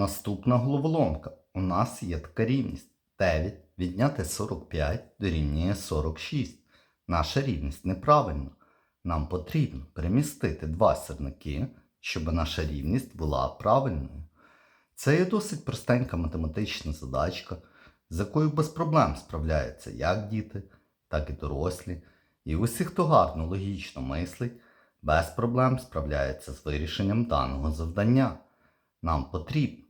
Наступна головоломка. У нас є така рівність. 9 відняти 45 дорівнює 46. Наша рівність неправильна. Нам потрібно перемістити два сірники, щоб наша рівність була правильною. Це є досить простенька математична задачка, з якою без проблем справляються як діти, так і дорослі. І усі, хто гарно логічно мислить, без проблем справляється з вирішенням даного завдання. Нам потрібно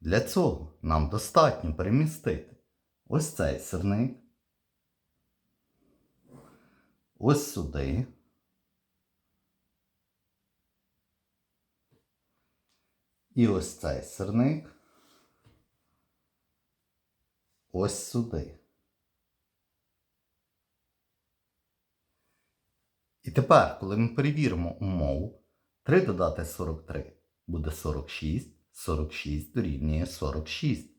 Для цього нам достатньо перемістити ось цей сирник, ось сюди. І ось цей сирник ось сюди. І тепер, коли ми перевіримо умову, 3 додати 43 буде 46, 46 дорівнює 46.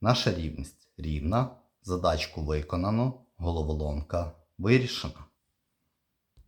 Наша рівність рівна, задачку виконано, головоломка вирішена.